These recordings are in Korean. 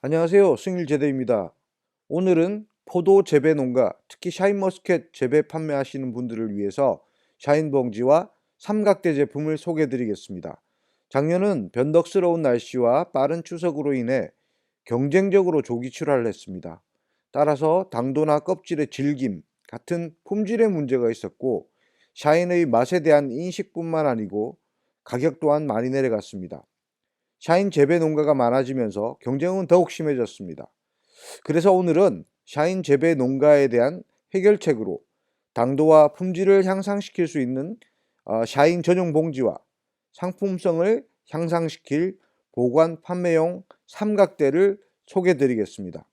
안녕하세요. 승일제대입니다. 오늘은 포도 재배 농가, 특히 샤인머스켓 재배 판매하시는 분들을 위해서 샤인봉지와 삼각대 제품을 소개해 드리겠습니다. 작년은 변덕스러운 날씨와 빠른 추석으로 인해 경쟁적으로 조기 출하를 했습니다. 따라서 당도나 껍질의 질김 같은 품질의 문제가 있었고 샤인의 맛에 대한 인식뿐만 아니고 가격 또한 많이 내려갔습니다. 샤인 재배 농가가 많아지면서 경쟁은 더욱 심해졌습니다. 그래서 오늘은 샤인 재배 농가에 대한 해결책으로 당도와 품질을 향상시킬 수 있는 어, 샤인 전용 봉지와 상품성을 향상시킬 보관 판매용 삼각대를 소개해 드리겠습니다.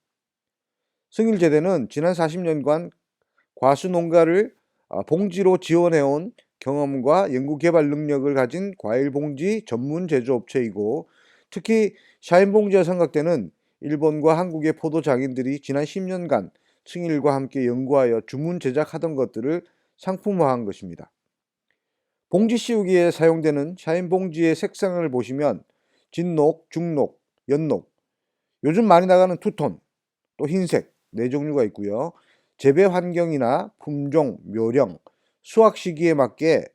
승일제대는 지난 40년간 과수 농가를 어, 봉지로 지원해온 경험과 연구개발 능력을 가진 과일 봉지 전문 제조업체이고 특히 샤인봉지와 삼각대는 일본과 한국의 포도 장인들이 지난 10년간 승일과 함께 연구하여 주문 제작하던 것들을 상품화한 것입니다. 봉지 씌우기에 사용되는 샤인봉지의 색상을 보시면 진녹, 중녹, 연녹, 요즘 많이 나가는 투톤, 또 흰색 네 종류가 있고요. 재배 환경이나 품종, 묘령, 수확 시기에 맞게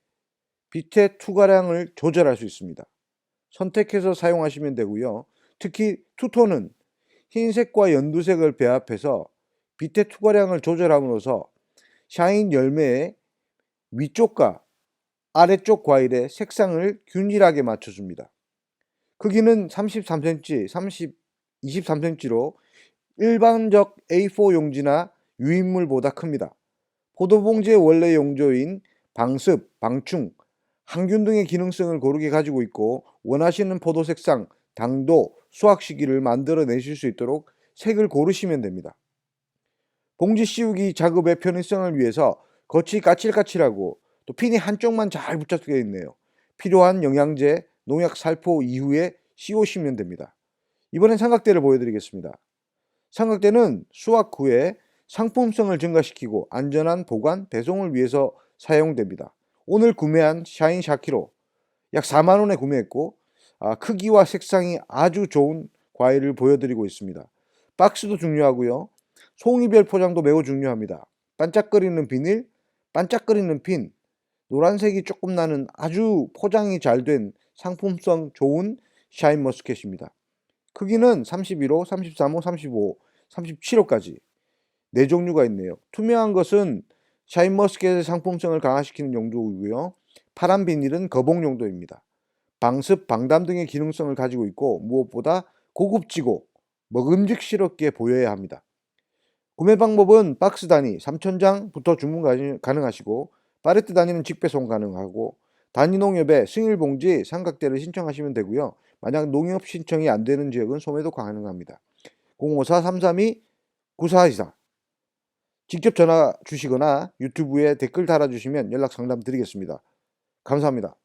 빛의 투과량을 조절할 수 있습니다. 선택해서 사용하시면 되고요. 특히 투톤은 흰색과 연두색을 배합해서 빛의 투과량을 조절함으로써 샤인 열매의 위쪽과 아래쪽 과일의 색상을 균일하게 맞춰줍니다. 크기는 33cm, 30, 23cm로 일반적 A4 용지나 유인물보다 큽니다. 포도봉지의 원래 용조인 방습, 방충, 항균 등의 기능성을 고르게 가지고 있고 원하시는 포도 색상, 당도, 수확 시기를 만들어 내실 수 있도록 색을 고르시면 됩니다. 봉지 씌우기 작업의 편의성을 위해서 겉이 까칠까칠하고 또 핀이 한쪽만 잘 붙잡혀 있네요. 필요한 영양제, 농약 살포 이후에 씌우시면 됩니다. 이번엔 삼각대를 보여드리겠습니다. 삼각대는 수확 후에 상품성을 증가시키고 안전한 보관, 배송을 위해서 사용됩니다. 오늘 구매한 샤인 샤키로 약 4만원에 구매했고 아, 크기와 색상이 아주 좋은 과일을 보여드리고 있습니다. 박스도 중요하고요. 송이별 포장도 매우 중요합니다. 반짝거리는 비닐, 반짝거리는 핀, 노란색이 조금 나는 아주 포장이 잘 된 상품성 좋은 샤인 머스켓입니다. 크기는 31호, 33호, 35호, 37호까지 네 종류가 있네요. 투명한 것은 샤인 머스켓의 상품성을 강화시키는 용도이고요. 파란 비닐은 거봉 용도입니다. 방습, 방담 등의 기능성을 가지고 있고 무엇보다 고급지고 먹음직스럽게 보여야 합니다. 구매 방법은 박스 단위 3,000장부터 주문 가능하시고 파레트 단위는 직배송 가능하고 단위 농협에 승일 봉지 삼각대를 신청하시면 되고요. 만약 농협 신청이 안 되는 지역은 소매도 가능합니다. 054-332-9424 직접 전화 주시거나 유튜브에 댓글 달아주시면 연락 상담 드리겠습니다. 감사합니다.